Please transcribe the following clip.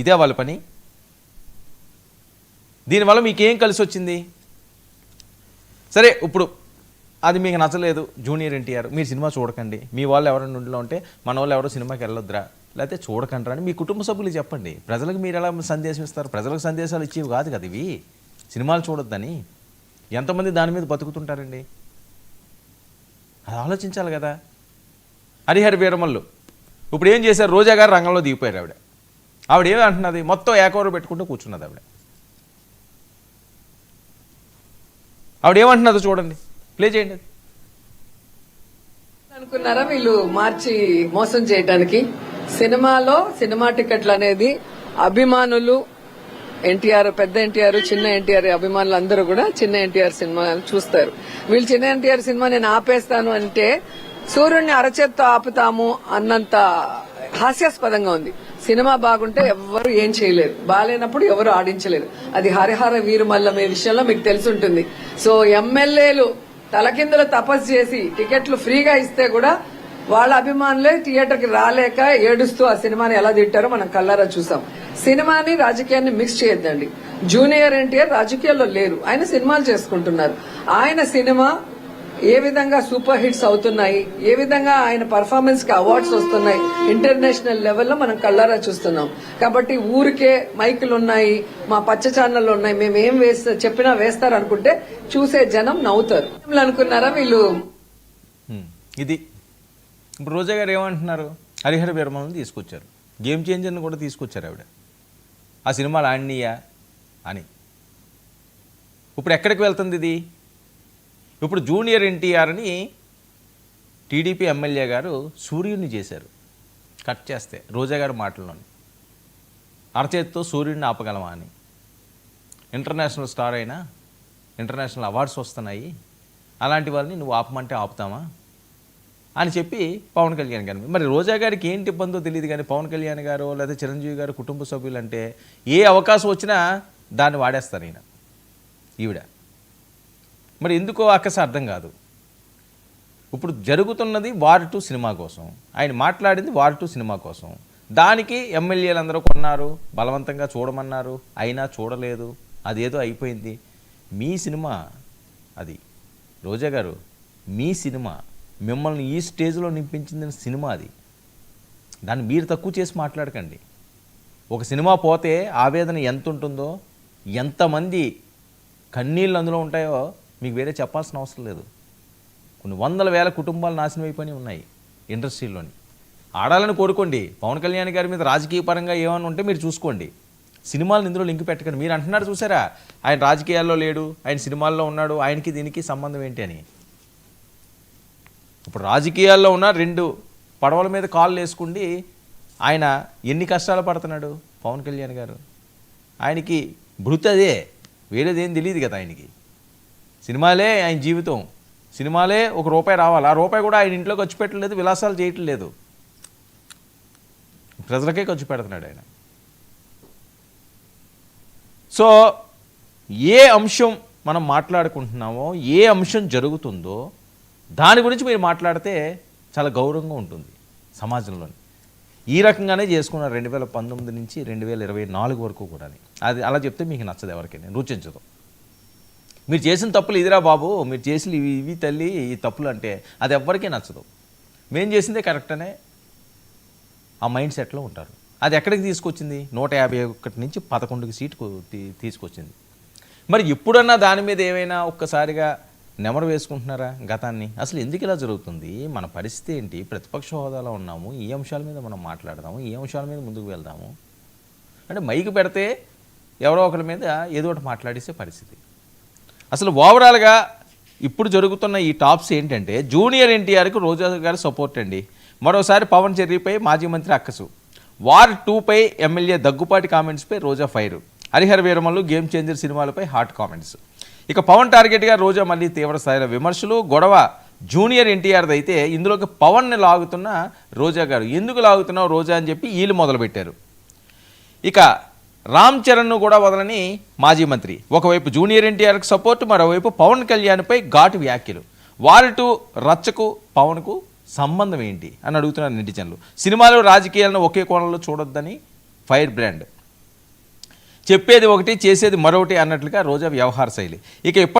ఇదే వాళ్ళ పని. దీనివల్ల మీకేం కలిసి వచ్చింది సరే ఇప్పుడు అది మీకు నచ్చలేదు జూనియర్ ఎన్టీఆర్ మీరు సినిమా చూడకండి. మీ వాళ్ళు ఎవరైనా ఉండిలో ఉంటే మన వాళ్ళు ఎవరో సినిమాకి వెళ్ళొద్దురా. లేకపోతే చూడకండి అని మీ కుటుంబ సభ్యులు చెప్పండి. ప్రజలకు మీరు ఎలా సందేశం ఇస్తారు? ప్రజలకు సందేశాలు ఇచ్చేవి కాదు కదా ఇవి. సినిమాలు చూడొద్దని. ఎంతమంది దాని మీద బతుకుతుంటారండి? అది ఆలోచించాలి కదా. హరిహర వీరమల్లు. ఇప్పుడు ఏం చేశారు? రోజా గారు రంగంలో దిగిపోయారు ఆవిడ. ఆవిడ ఏమంటున్నది మొత్తం ఏకవరు పెట్టుకుంటూ కూర్చున్నది ఆవిడ. ఆవిడ ఏమంటున్నదో చూడండి. ప్లే చేయండి అనుకున్నారా వీళ్ళు మార్చి మోసం చేయడానికి సినిమాలో సినిమా టికెట్లు అనేది అభిమానులు ఎన్టీఆర్ పెద్ద ఎన్టీఆర్ చిన్న ఎన్టీఆర్ అభిమానులు అందరూ కూడా చిన్న ఎన్టీఆర్ సినిమా చూస్తారు. వీళ్ళు చిన్న ఎన్టీఆర్ సినిమా నేను ఆపేస్తాను అంటే సూర్యుడిని అరచేత్తో ఆపుతాము అన్నంత హాస్యాస్పదంగా ఉంది. సినిమా బాగుంటే ఎవరు ఏం చేయలేరు. బాగాలేనప్పుడు ఎవరు ఆడించలేరు. అది హరిహర వీరుమల్లం మీ విషయంలో మీకు తెలుసుంటుంది. సో ఎమ్మెల్యేలు తలకిందులు తపస్సు చేసి టికెట్లు ఫ్రీగా ఇస్తే కూడా వాళ్ళ అభిమానులే థియేటర్కి రాలేక ఏడుస్తూ ఆ సినిమాని ఎలా తిట్టారో మనం కల్లారా చూసాం. సినిమాని రాజకీయాన్ని మిక్స్ చేయొద్దండి. జూనియర్ ఎన్టీఆర్ రాజకీయాల్లో లేరు. ఆయన సినిమాలు చేసుకుంటున్నారు. ఆయన సినిమా ఏ విధంగా సూపర్ హిట్స్ అవుతున్నాయి ఏ విధంగా ఆయన పర్ఫార్మెన్స్కి అవార్డ్స్ వస్తున్నాయి ఇంటర్నేషనల్ లెవెల్లో మనం కళ్ళారా చూస్తున్నాం. కాబట్టి ఊరికే మైకులు ఉన్నాయి మా పచ్చ ఛానళ్ళు ఉన్నాయి మేము ఏం వేస్తా చెప్పినా వేస్తారు అనుకుంటే చూసే జనం నవ్వుతారు. అనుకున్నారా వీళ్ళు? ఇది. ఇప్పుడు రోజా గారు ఏమంటున్నారు? హరిహర వీరమల్ని తీసుకొచ్చారు. గేమ్ చేంజర్ని కూడా తీసుకొచ్చారు ఆవిడ. ఆ సినిమాలు ఆడినీయా అని. ఇప్పుడు ఎక్కడికి వెళ్తుంది ఇది? ఇప్పుడు జూనియర్ ఎన్టీఆర్ని టీడీపీ ఎమ్మెల్యే గారు సూర్యుడిని చేశారు. కట్ చేస్తే రోజా గారి మాటల్లోని. అరచేతితో సూర్యుడిని ఆపగలమా అని. ఇంటర్నేషనల్ స్టార్ అయినా ఇంటర్నేషనల్ అవార్డ్స్ వస్తున్నాయి. అలాంటి వాళ్ళని నువ్వు ఆపమంటే ఆపుతామా? అని చెప్పి పవన్ కళ్యాణ్ గారు మరి రోజా గారికి ఏంటి ఇబ్బందో తెలియదు కానీ పవన్ కళ్యాణ్ గారు లేదా చిరంజీవి గారు కుటుంబ సభ్యులు అంటే ఏ అవకాశం వచ్చినా దాన్ని వాడేస్తారు ఈయన. ఈవిడ. మరి ఎందుకో అక్కస అర్థం కాదు. ఇప్పుడు జరుగుతున్నది వార్ టూ సినిమా కోసం. ఆయన మాట్లాడింది వార్ టూ సినిమా కోసం. దానికి ఎమ్మెల్యేలు అందరూ కొన్నారు బలవంతంగా చూడమన్నారు అయినా చూడలేదు అదేదో అయిపోయింది. మీ సినిమా అది. రోజా గారు మీ సినిమా. మిమ్మల్ని ఈ స్టేజ్లో నింపించింది సినిమా అది. దాన్ని మీరు తక్కువ చేసి మాట్లాడకండి. ఒక సినిమా పోతే ఆవేదన ఎంత ఉంటుందో ఎంతమంది కన్నీళ్ళు అందులో ఉంటాయో మీకు వేరే చెప్పాల్సిన అవసరం లేదు. కొన్ని వందల వేల కుటుంబాలు నాశనం అయిపోయి ఉన్నాయి ఇండస్ట్రీలోని. ఆడాలని కోరుకోండి. పవన్ కళ్యాణ్ గారి మీద రాజకీయ పరంగా ఏమైనా ఉంటే మీరు చూసుకోండి. సినిమాలను ఇందులో లింక్ పెట్టకండి. మీరు అంటున్నారు చూసారా? ఆయన రాజకీయాల్లో లేడు ఆయన సినిమాల్లో ఉన్నాడు ఆయనకి దీనికి సంబంధం ఏంటి అని. ఇప్పుడు రాజకీయాల్లో ఉన్న రెండు పడవల మీద కాళ్ళు వేసుకుండి ఆయన ఎన్ని కష్టాలు పడుతున్నాడు పవన్ కళ్యాణ్ గారు? ఆయనకి భృతి అదే వేరేదేం తెలియదు కదా ఆయనకి. సినిమాలే ఆయన జీవితం. సినిమాలే ఒక రూపాయి రావాలి. ఆ రూపాయి కూడా ఆయన ఇంట్లో ఖర్చు పెట్టలేదు విలాసాలు చేయటం లేదు. ప్రజలకే ఖర్చు పెడుతున్నాడు ఆయన. సో ఏ అంశం మనం మాట్లాడుకుంటున్నామో ఏ అంశం జరుగుతుందో దాని గురించి మీరు మాట్లాడితే చాలా గౌరవంగా ఉంటుంది సమాజంలోని. ఈ రకంగానే చేసుకున్నారు రెండు వేల పంతొమ్మిది నుంచి రెండు వేల ఇరవై నాలుగు వరకు కూడా అది అలా చెప్తే మీకు నచ్చదు ఎవరికైనా రుచించదు మీరు చేసిన తప్పులు ఇదిరా బాబు మీరు చేసిన ఇవి ఇవి తల్లి ఈ తప్పులు అంటే అది ఎవ్వరికీ నచ్చదు. మేం చేసిందే కరెక్ట్ అనే ఆ మైండ్ సెట్లో ఉంటారు. అది ఎక్కడికి తీసుకొచ్చింది? నూట యాభై ఒకటి నుంచి పదకొండుకి సీటుకు తీసుకొచ్చింది. మరి ఎప్పుడన్నా దాని మీద ఏమైనా ఒక్కసారిగా నెమరు వేసుకుంటున్నారా గతాన్ని? అసలు ఎందుకు ఇలా జరుగుతుంది? మన పరిస్థితి ఏంటి? ప్రతిపక్ష హోదాలో ఉన్నాము. ఈ అంశాల మీద మనం మాట్లాడదాము. ఈ అంశాల మీద ముందుకు వెళ్దాము. అంటే మైకి పెడితే ఎవరో ఒకరి మీద ఏదో ఒకటి మాట్లాడేసే పరిస్థితి. అసలు ఓవరాల్గా ఇప్పుడు జరుగుతున్న ఈ టాప్స్ ఏంటంటే జూనియర్ ఎన్టీఆర్కు రోజా గారి సపోర్ట్ అండి. మరోసారి పవన్ చెర్రీపై మాజీ మంత్రి అక్కసు. వార్ టూపై MLA Daggubati కామెంట్స్పై Roja fire. Harihara Veeramallu game changer సినిమాలపై hot comments. ఇక పవన్ టార్గెట్గా రోజా మళ్ళీ తీవ్ర స్థాయిలో విమర్శలు గొడవ జూనియర్ ఎన్టీఆర్ది అయితే ఇందులోకి పవన్ని లాగుతున్న రోజా గారు. ఎందుకు లాగుతున్నావు రోజా అని చెప్పి వీళ్ళు మొదలుపెట్టారు. ఇక రామ్ చరణ్ను కూడా వదలని మాజీ మంత్రి. ఒకవైపు జూనియర్ ఎన్టీఆర్కు సపోర్ట్ మరోవైపు పవన్ కళ్యాణ్పై ఘాటు వ్యాఖ్యలు. వారిటు రచ్చకు పవన్కు సంబంధం ఏంటి అని అడుగుతున్నారు నెటిజన్లు. సినిమాలు రాజకీయాలను ఒకే కోణంలో చూడొద్దని ఫైర్ బ్రాండ్. చెప్పేది ఒకటి చేసేది మరొకటి అన్నట్లుగా రోజా వ్యవహార శైలి. ఇక